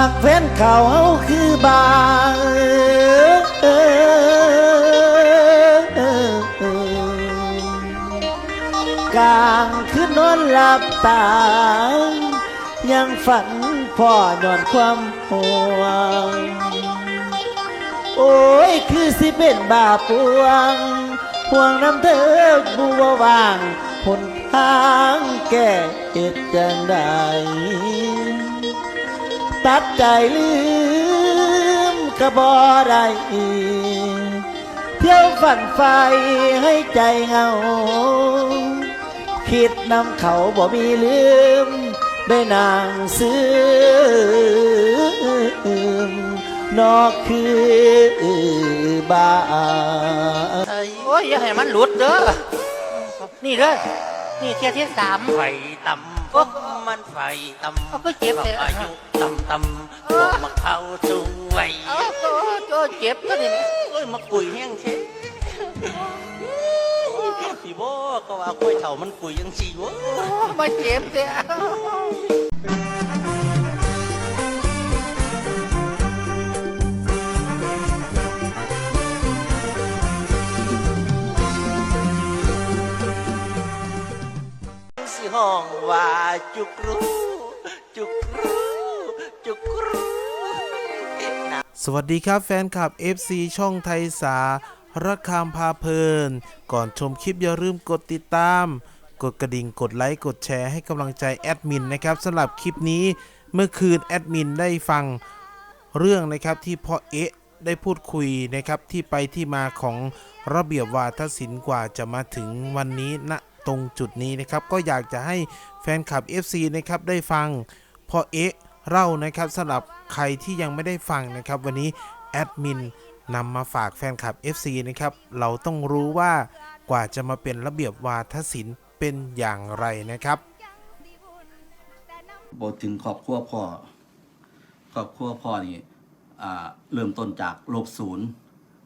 ากแฟนเขาคือบากลางคืนนอนหลับตา ยังฝันพ่อนอนความห่วง โอ้ย คือสิเป็นบาปวง ห่วงน้ำเธอบูววางหนทางแก้เหตุจังใด ตัดใจลืมกระบอได้เที่ยวฝันไฟให้ใจเหงา คิดนำเขาบ่มีลืม ได้นางซื้อนอกคือบาโอ้ยอย่าให้มันหลุดเด้อ นี่เด้อ นี่เที่ยที่สามไฟต่ำโอ้ มันไฟต่ำเอาก็เจ็บเลย อายุต่ำต่ำพวกมาเข้าสูงวัยเอ้าโอ้โอ้เจ็บก็นี่แหมเอ้ยมากุยแห้งเช่พี่โบก็ว่ากล้วยเถ่ามันกุยยังสีวะโอ้มาเจ็บเสีย ห้องว่าจุกรูจุกรูจุกรูสวัสดีครับแฟนคลับ FC ช่องไทยสาระคามพาเพลิน ก่อนชมคลิปอย่าลืมกดติดตาม กดกระดิ่งกดไลค์กดแชร์ให้กำลังใจแอดมินนะครับสำหรับคลิปนี้เมื่อคืนแอดมินได้ฟังเรื่องนะครับที่พ่อเอ๊ะได้พูดคุยนะครับที่ไปที่มาของระเบียบวาทศิลป์กว่าจะมาถึงวันนี้ณ ตรงจุดนี้นะครับ ก็อยากจะให้แฟนคลับ FC นะครับได้ฟังพอเอ๊ะเล่านะครับสำหรับใครที่ยังไม่ได้ฟังนะครับ วันนี้แอดมินนำมาฝากแฟนคลับ FC นะครับเราต้องรู้ว่ากว่าจะมาเป็นระเบียบวาทศิลป์เป็นอย่างไรนะครับบอกถึงครอบครัวพ่อครอบครัวพ่อนี่อ่าเริ่มต้นจากลบศูนย์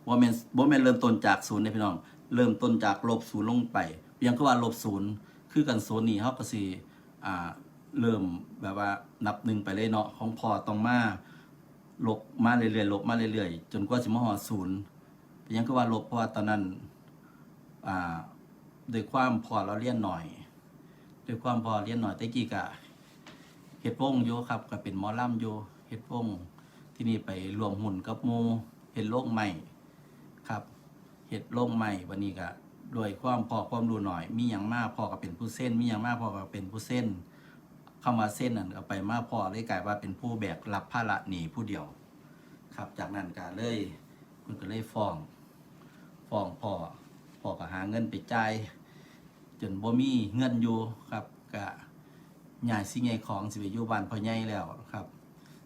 ว่าแม่นบ่แม่นเริ่มต้นจากศูนย์เด้พี่น้อง เริ่มต้นจากลบศูนย์ลงไป พียงคือว่าลบศูนย์คือกันโซนนี้เฮาก็สิอ่าเริ่มแบบว่านับหนึ่งไปเลยเนาะของพอต้องมาลบมาเรื่อยๆลบมาเรื่อยๆ จนกว่าสิมาฮอดศูนย์เพียงคือว่าลบเพราะว่าตอนนั้นอ่าด้วยความพอเราเรียนหน่อยด้วยความพอเรียนหน่อยแต่กี้กะเฮ็ดวงอยู่ครับก็เป็นหมอล่ำอยู่เฮ็ดวงที่นี่ไปรวมหุ่นกับหมูเฮ็ดโลกใหม่ครับเฮ็ดโลกใหม่วันนี้ก็ โดยความพอความรู้หน่อย มีหยังมากพอก็เป็นผู้เส้น มีหยังมากพอก็เป็นผู้เส้นเข้ามาเส้นนั่นก็ไปมากพอเลยกลายว่าเป็นผู้แบกรับภาระหนีผู้เดียว ครับ จากนั้นก็เลยคุณก็เลยฟ้องฟ้องพ่อพ่อก็หาเงินไปจ่ายจนบ่มีเงินอยู่ครับก็ใหญ่สิไงของสิไปอยู่บ้านพ่อใหญ่แล้วครับ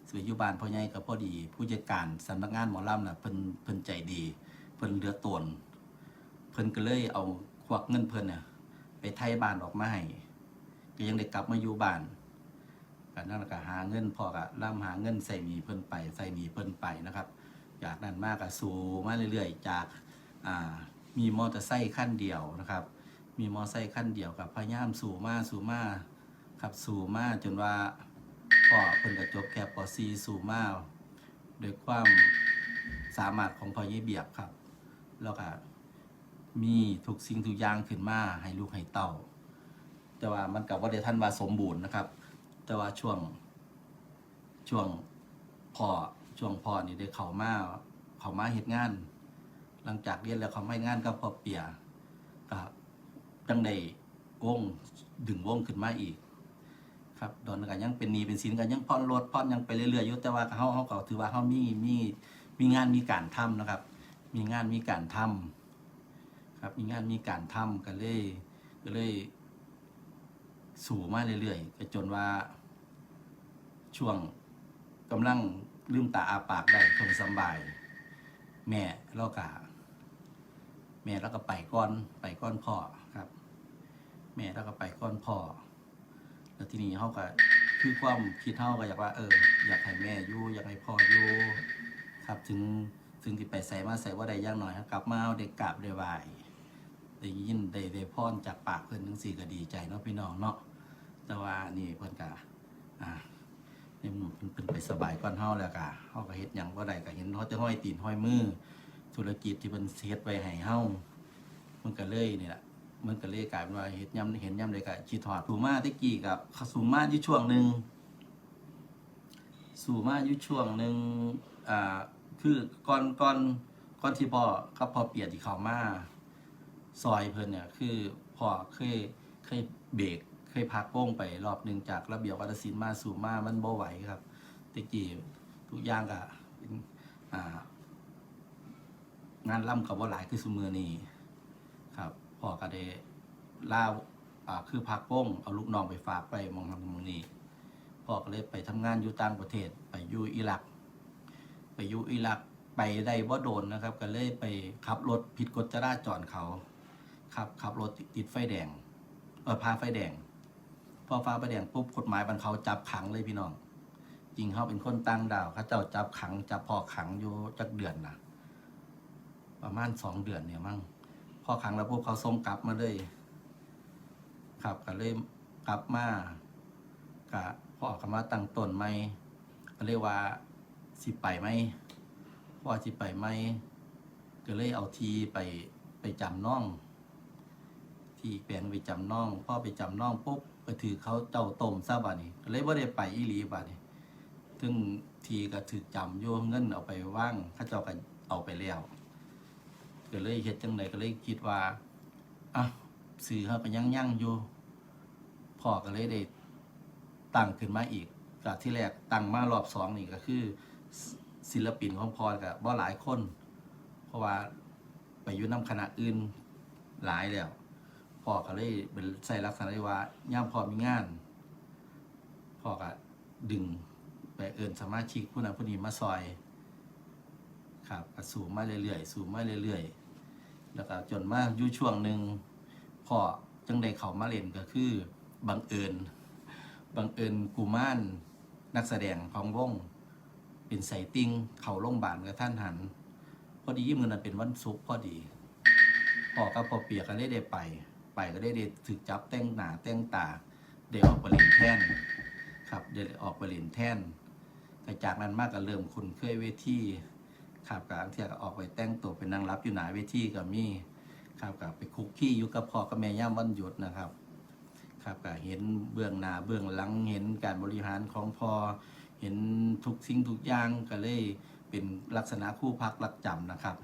สิไปอยู่บ้านพ่อใหญ่ก็พอดี ผู้จัดการสำนักงานหมอลำน่ะเพิ่นเพิ่นใจดี เพิ่นเหลือตน เพิ่นก็เลยเอาควักเงินเพิ่นน่ะไปไทยบ้านออกมาให้ก็ยังได้กลับมาอยู่บ้านก็นั่นก็หาเงินพอก็ล่ำหาเงินใส่หนีเพิ่นไปใส่หนีเพิ่นไปนะครับ จากนั้นมากก็สู่มาเรื่อยๆ จากอ่ามีมอเตอร์ไซค์ขั้นเดียวนะครับ มีมอเตอร์ไซค์ขั้นเดียวกับพยายามสู่มาสู่มาครับสู่มาจนว่าพ่อเพิ่นก็จบแค่ป .4 สู่มาด้วยความสามารถของพ่อเยเบียบครับ แล้วก็ มีทุกสิ่งทุกอย่างขึ้นมาให้ลูกให้เต้าแต่ว่ามันกับว่าได้ท่านว่าสมบูรณ์นะครับ แต่ว่าช่วงช่วงพ่อช่วงพ่อนี่ได้เข้ามาเข้ามาเฮ็ดงาน หลังจากเรียนแล้วเขาไม่งานกับพ่อเปียก็จังได้วงดึงวงขึ้นมาอีก ครับตอนนั้นยังเป็นหนี้เป็นสินกันยังผ่อนรถผ่อนยังไปเรื่อยๆอยู่แต่ว่าเขาเขาก็ถือว่าเขามีมีมีงานมีการทำนะครับ มีงานมีการทำ ครับมีงานมีการทำกันเลยก็เลย สู่มาเรื่อยๆก็จนว่า ช่วงกำลังลืมตาอาปากได้ทนสบาย แม่เรากะแม่แล้วก็ไปก้อนไปก้อนพ่อครับ แม่แล้วก็ไปก้อนพ่อแล้วทีนี้เขาก็คือความคิดเขาก็อยากว่า เออ อยากให้แม่อยู่อยากให้พ่ออยู่ครับถึงถึงที่ไปใส่มาใส่ว่าใดย่างหน่อยครับกลับมาเอาเด็กกราบได้ไหว ได้ยินได้ได้พรจากปากเพื่อนทั้งสี่ก็ดีใจเนาะพี่น้องเนาะแต่ว่านี่เพื่อนก็อ่านี่มันเพิ่นไปสบายก่อนเฮาแล้วก็เฮาก็เฮ็ดหยังบ่ได้ก็เห็นเขาจะห้อยตีนห้อยมือ ธุรกิจที่เพิ่นเฮ็ดไว้ให้เฮามันก็เลยนี่แหละมันก็เลยกลายเป็นว่าเฮ็ดยามเห็นยามใดก็คิดฮอดสูมาตะกี้กับสูมาอยู่ช่วงหนึ่งสูมาอยู่ช่วงหนึงอ่าคือก่อนก่อนก่อนที่พ่อกับพ่อเปียที่เขามา ซอยเพิ่นเนี่ยคือพ่อเคยเคยเบรกเคยพักโป้งไปรอบหนึ่งจากระเบียบวัฒนศิลป์มาสู่มามันบ่ไหวครับแตะกี้ทุกอย่างก็เป็นอ่างานล่ำกับว่าหลายคือสมือนี้ครับพ่อก็ได้ล่าอ่าคือพักโป้งเอาลูกน้องไปฝากไปมองทำมองนี้พ่อก็เลยไปทำงานอยู่ต่างประเทศไปอยู่อิรัก ไปอยู่อิรักไปได้บ่โดนนะครับ ก็เลยไปขับรถผิดกฎจราจรเขา ขับขับรถติดติดไฟแดงเออพาไฟแดง พอฟ้าไฟแดงปุ๊บกฎหมายบันเขาจับขังเลยพี่น้องจริงเขาเป็นคนตั้งดาวเขาเจ้าจับขังจับพอขังอยู่จักเดือนนะประมาณสองเดือนเนี่ยมั้งพอขังแล้วพวกเขาส่งกลับมาเลยครับก็เลยกลับมากะพ่อกลับมาตั้งต้นไหมก็เรียกว่าสิไปไหมพ่อสิไปไหมก็เลยเอาทีไปไปจำน้อง ที่แปลงไปจำน้องพ่อไปจำน้องปุ๊บก็ถือเขาเจ้าต้มซะบัดนี้เลยว่าได้ไปอีหลีบัดนี้ซึ่งทีก็ถือจำโยเงินเอาไปว่างข้าเจ้าก็เอาไปแล้วก็เลยเฮ็ดจังไดก็เลยคิดว่าอะสื่อเขาก็ยังยั่งอยู่พ่อก็เลยได้ตั้งขึ้นมาอีกจากที่แรกตั้งมารอบสองนี่ก็คือ ศิลปินของพ่อกับบ่หลายคน เพราะว่าไปยู่นํคณะอื่นหลายแล้ว อก็เลยเป็นใส่ลักษณะที่ว่าย่ามพอมีงานพ่อก็ดึงไปเอินสมาชิกผู้นั้นผู้นี้มาซอย ครับก็สูงมาเรื่อยๆ สูงมาเรื่อยๆ แล้วก็จนมาอยู่ช่วงหนึ่งพ่อจังได้เขามาเล่นก็คือบังเอิญบังเอิญกูม่านนักแสดงของวงเป็นไสติงเขาโรงบาลกับท่านหัน พอดีมือนั้นเป็นวันศุกร์พอดีพ่อกับพ่อเปียกก็ได้ได้ไป ไปก็ได้ได้ถึกจับแต่งหนาแต่งตาได้ออกไปเล่นแท่นครับได้ออกไปเล่นแท่นก็จากนั้นมากก็เริ่มคุ้นเคยเวทีครับกลางเที่ยก็ออกไปแต่งตัวเป็นนางรับอยู่หนาเวทีก็มีครับกับไปคุกกี้อยู่กับพ่อกับแม่ย่ามวันหยุดนะครับครับก็เห็นเบื้องหน้าเบื้องหลังเห็นการบริหารของพ่อเห็นทุกสิ่งทุกอย่างก็เลยเป็นลักษณะคู่พักรักจำนะครับ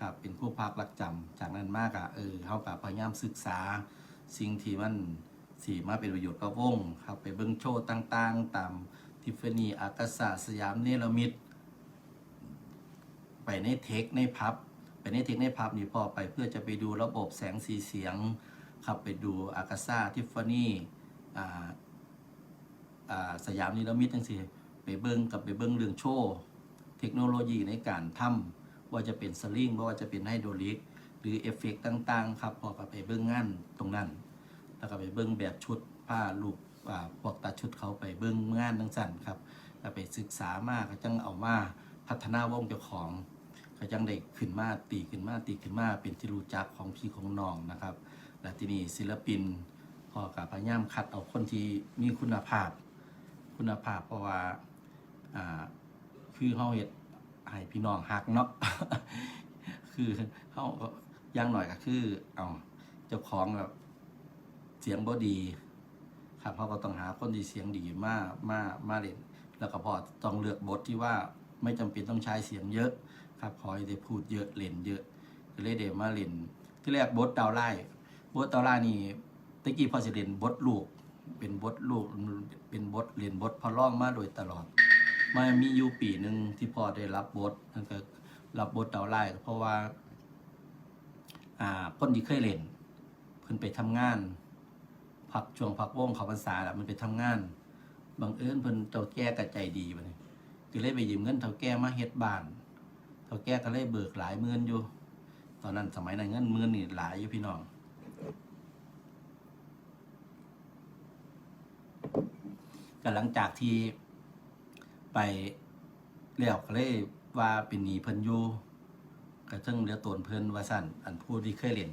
ครับเป็นผู้พักรักจำจากนั้นมากอะเออเขากับพยายามศึกษา สิ่งที่มันสีมาเป็นประโยชน์กับวงครับไปเบิ้งโชว์ต่างๆ ตามทิฟฟานีอากาศาสยามเนลมิดไปในเทคในพับไปในเทคในพับนี่พอไปเพื่อจะไปดูระบบแสงสีเสียงครับไปดูอากาซาทิฟฟานีอ่าอ่าสยามนิลมิดจังสิไปเบิ้งกับไปเบิ้งเรื่องโชว์เทคโนโลยีในการทำ ว่าจะเป็นสลิงว่าจะเป็นไฮโดรลิกหรือเอฟเฟกต์ต่างๆ ครับพอกับไปเบิ้องงานตรงนั้น แล้วก็ไปเบิ้องแบบชุดผ้าลูกอ่าพวกตัดชุดเขาไปเบิ้องงานทั้งสั่นครับแล้วไปศึกษามากก็จังเอามาพัฒนาวงเจ้าของก็จังได้ขึ้นมาตีขึ้นมาตีขึ้นมาเป็นที่รู้จักของพี่ของน้องนะครับ และที่นี่ศิลปินพอกับพยายามคัดเอาคนที่มีคุณภาพ คุณภาพเพราะว่าคือเขาเห็ด ให้พี่น้องหักเนาะ คือเขาย่างหน่อยก็คือ เอาเจ้าของแบบเสียงบ่ดี ครับเขาก็ต้องหาคนที่เสียงดีมามามาเล่นแล้วก็พอต้องเลือกบทที่ว่าไม่จำเป็นต้องใช้เสียงเยอะ ครับขอให้ได้พูดเยอะเล่นเยอะก็เลยเดมาเล่นที่แรกบทดาวไล่บทดาวไล่นี่ตะกี้พอสิเล่นบทลูก เป็นบทลูกเป็นบทเล่นบทพอร้องมาโดยตลอด มันมีอยู่ปีหนึ่งที่พ่อได้รับบทนั่นก็รับบทดาวไล่เพราะว่า อ่าคนที่เคยเล่นเพิ่นไปทำงานพักช่วงพักวงเขาพรรษาแหละมันไปทำงานบังเอิญเพิ่นเจ้าแก่กระใจดีบัดนี้ก็เลยไปยืมเงินเท่าแก่มาเฮ็ดบ้านเท่าแก่ก็เลยเบิกหลายหมื่นอยู่ ตอนนั้นสมัยนั้นเงินหมื่นนี่หลายอยู่พี่น้องก็หลังจากที่ ไปแล้วก็เลยว่าเป็นหนีเพิ่นอยู่ก็เทิงเหลือตนเพิ่นว่าสั่นอันผู้ที่เคยเล่น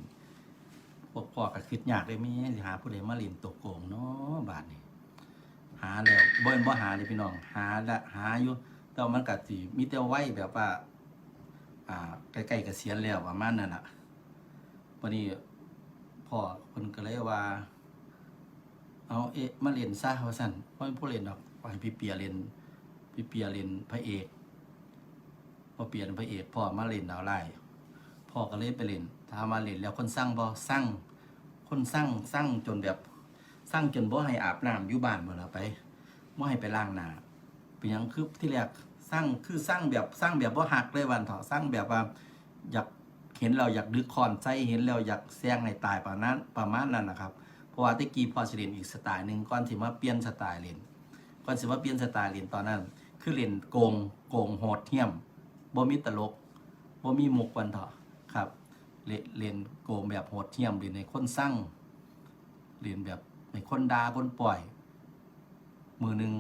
พวกพ่อก็คิดยากได้มีสิหาผู้ใดมาเล่นตกโกงเนาะบาดนี้หาแล้วบ่เป็นบ่หาเลยพี่น้อง หาละหาอยู่แต่มันก็สิมีแต่ไว้แบบว่า อ่าใกล้ๆเกษียณแล้วประมาณนั้นน่ะวันนี้พ่อเพิ่นก็เลยว่า เอาเอะมาเล่นซะว่าซั่นบ่เป็นผู้เล่นดอกว่าให้พี่เปียเล่น พี่เปียเล่นพระเอกพอเปลี่ยนพระเอกพ่อมาเล่นดาวไล่พ่อก็เลยไปเล่นถามมาเล่นแล้วคนสร้างบ่สร้างคนสร้างสร้างจนแบบสร้างจนบ่ให้อาบน้ำอยู่บ้านหมดแล้วไปบ่ให้ไปล้างหน้าเป็นยังคือที่แรกสร้างคือสร้างแบบสร้างแบบบ่หักเลยวันเถาะสร้างแบบว่าอยากเห็นเราอยากดึกคอนใจเห็นเราอยากแซงในตายประมาณนั้นประมาณนั้นนะครับเพราะว่าตะกี้พอสิเล่นอีกสไตล์หนึ่งก่อนสิมาเปลี่ยนสไตล์เล่นก่อนสิมาเปลี่ยนสไตล์เล่นตอนนั้น คือเล่นโกงโกงโหดเหี้ยมบ่มีตลกบ่มีมุกวันเถาะครับเล่นเล่นโกงแบบโหดเหี้ยมเล่นในคนสร้างเล่นแบบในคนดาคนปล่อย มือหนึ่ง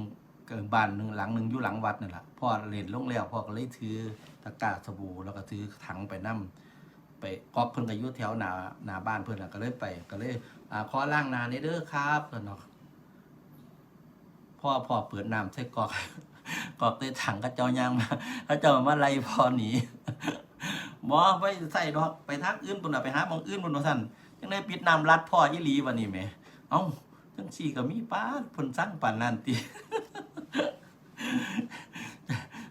เกิบ้านหนึ่งหลังหนึ่งอยู่หลังวัดนั่นแหละพ่อเล่นลงแล้วพ่อก็เลยถือตะกร้าสบู่แล้วก็ถือถังไปนั่ไปก๊อกเพิ่นก็อยู่แถวหน้าหน้าบ้านเพิ่นน่ะก็เลยไป ก็เลยอ่าขอล้างนาในเด้อครับเนาะพ่อพ่อเปิดน้ำใส่กอก กอกใส่ถังก็เจ้ายางมาเขาเจ้ามาไล่พ่อหนีบ่ไปใส่ดอกไปทางอื่นปุ่นน่ะไปหาหมองอื่นปุ่นว่าซั่นจังได้ปิดน้ำรัดพ่ออีหลีวันนี้แหมเอ้าจังซี่ก็มีป้าดเพิ่นสั่งปานนั้นติ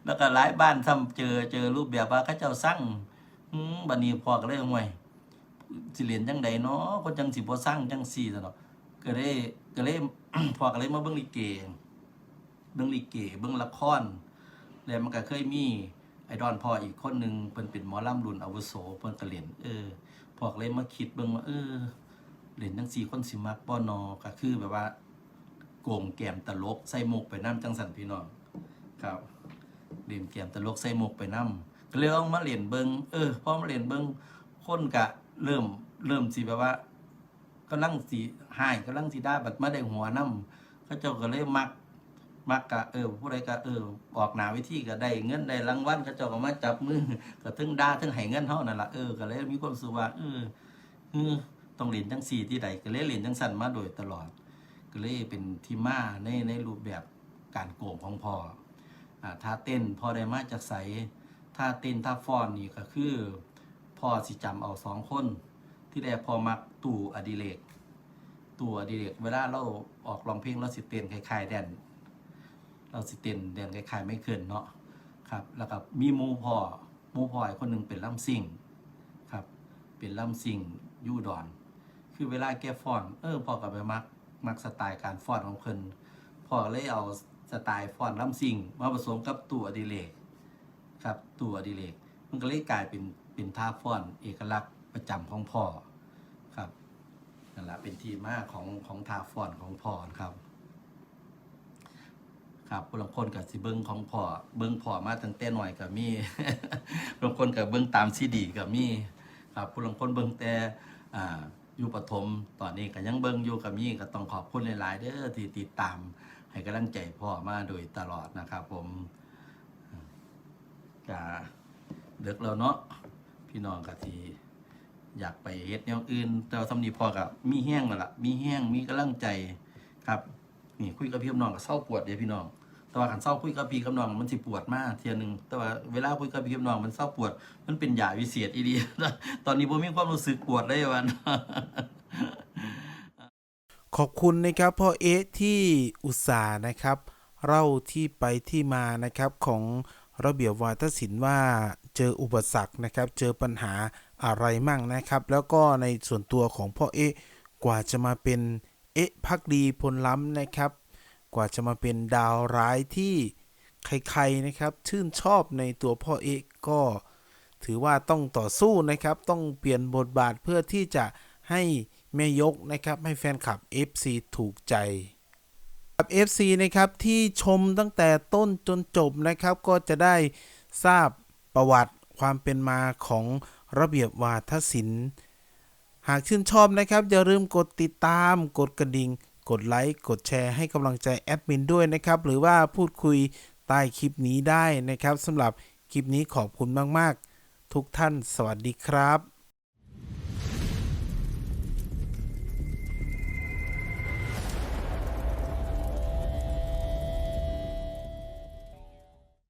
แล้วก็หลายบ้านซ้ำเจอเจอรูปแบบว่าเขาเจ้าสั่งบัดนี้พอก็เลยห่วยสิเรียนจังใดเนาะคนจังสิบ่สั่งจังซี่ซะเนาะก็เลยก็เลยพอก็เลยมาเบิ่งลิเก เบิ่งลิเกเบิ่งละครแล้วมันก็เคยมีไอดอลพ่ออีกคนหนึงเพิ่นเป็นหมอลำรุ่นอาวุโสเพิ่นก็เล่นเออพอกเลยมาคิดเบิ่งว่าเออเล่นจังซี่คนสิมักบ่นอก็คือแบบว่าโกงแกมตลกใส่มุกไปน้ำจังสันพี่น้องครับเล่นแกมตลกใส่มุกไปน้ำก็เลยเอามาเล่นเบิงเออพอมาเล่นเบิงคนกะเริ่มเริ่มสิแบบว่ากำลังสีหายกำลังสีได้บัดมาได้หัวน้ำเขาเจ้าก็เลยมัก มักกะเออผู้ใดกะเออออกหนาวิธีก็ได้เงินได้รางวัลเขาเจ้าก็มาจับมือก็ถึงด่าถึงให้เงินเท่านั่นละเออก็เลยมีความสึกว่าเออเออต้องเล่นจังสี่ที่ใดก็เลยเล่นจังสันมาโดยตลอด ก็เลยเป็นที่มาในในรูปแบบการโกงของพ่ออ่าท่าเต้นพ่อได้มาจากใสท่าเต้นท่าฟ้อนนี่ก็คือ พ่อสิจำเอาสองคน ที่แรกพ่อมักตู่อดิเรกตู่อดิเรกเวลาเราออกร้องเพลงเราสิเต้นคล้ายๆแดน เราสิเต้นแดนคล้ายๆไม่เกินเนาะครับแล้วก็มีมูพ่อมูพ่ออีกคนหนึ่งเป็นล่ำซิ่งครับเป็นล่ำซิ่งยูดอน คือเวลาแกฟอนเออพ่อก็ไปมักมักสไตล์การฟอนของเพิ่นพ่อเลยเอาสไตล์ฟอนลำซิ่งมาผสมกับตัวอดิเรกครับตัวอดิเรกมันก็เลยกลายเป็นเป็นท่าฟอนเอกลักษณ์ประจำของพ่อครับนั่นแหละเป็นที่มาของของท่าฟอนของพ่อครับ ครับผู้ลางคนกับสิเบิ้งของพ่อเบิ้งพ่อมาตั้งแต่หน่อยกับมีบางคนกับเบิ้งตามซีดีกับมีครับผู้ลางคนเบิ้งแต่อ่าอยู่ปฐมตอนนี้ก็ยังเบิ่งอยู่กับมี่ก็ต้องขอบคุณหลายๆเด้อที่ติดตาม ให้กำลังใจพ่อมาโดยตลอดนะครับ ผมก็เด็กแล้วเนาะพี่น้องก็ที่อยากไปเฮ็ดแนวอื่น แต่ว่าสำนีพ่อกับมีแห้งแล้วล่ะมีแห้งมีกำลังใจครับ นี่คุยกับพี่กับน้องก็เศร้าปวดเด้พี่น้อง แต่ว่าขันเศร้าคุยกับพี่กับน้องมันสิปวดมากเทียหนึงแต่ว่าเวลาคุยกับพี่กับน้องมันเศร้าปวด มันเป็นยาวิเศษอีดีตอนนี้ผมมีความรู้สึกปวดเลยวันขอบคุณนะครับพ่อเอ๊ที่อุตส่าห์นะครับเล่าที่ไปที่มานะครับของระเบียบวาทศิลป์ว่าเจออุปสรรคนะครับ เจอปัญหาอะไรมั่งนะครับ แล้วก็ในส่วนตัวของพ่อเอ๊กว่าจะมาเป็น เอ๊ะพักดีพลล้ำนะครับ กว่าจะมาเป็นดาวร้ายที่ใครๆนะครับ ชื่นชอบในตัวพ่อเอ๊ะก็ถือว่าต้องต่อสู้นะครับ ต้องเปลี่ยนบทบาทเพื่อที่จะให้แม่ยกนะครับ ให้แฟนคลับ FC ถูกใจครับ FC นะครับที่ชมตั้งแต่ต้นจนจบนะครับ ก็จะได้ทราบประวัติความเป็นมาของระเบียบวาทศิลป์ หากชื่นชอบนะครับ อย่าลืมกดติดตาม กดกระดิ่ง กดไลค์ กดแชร์ให้กำลังใจแอดมินด้วยนะครับ หรือว่าพูดคุยใต้คลิปนี้ได้นะครับสำหรับคลิปนี้ขอบคุณมาก ๆ ทุกท่านสวัสดีครับ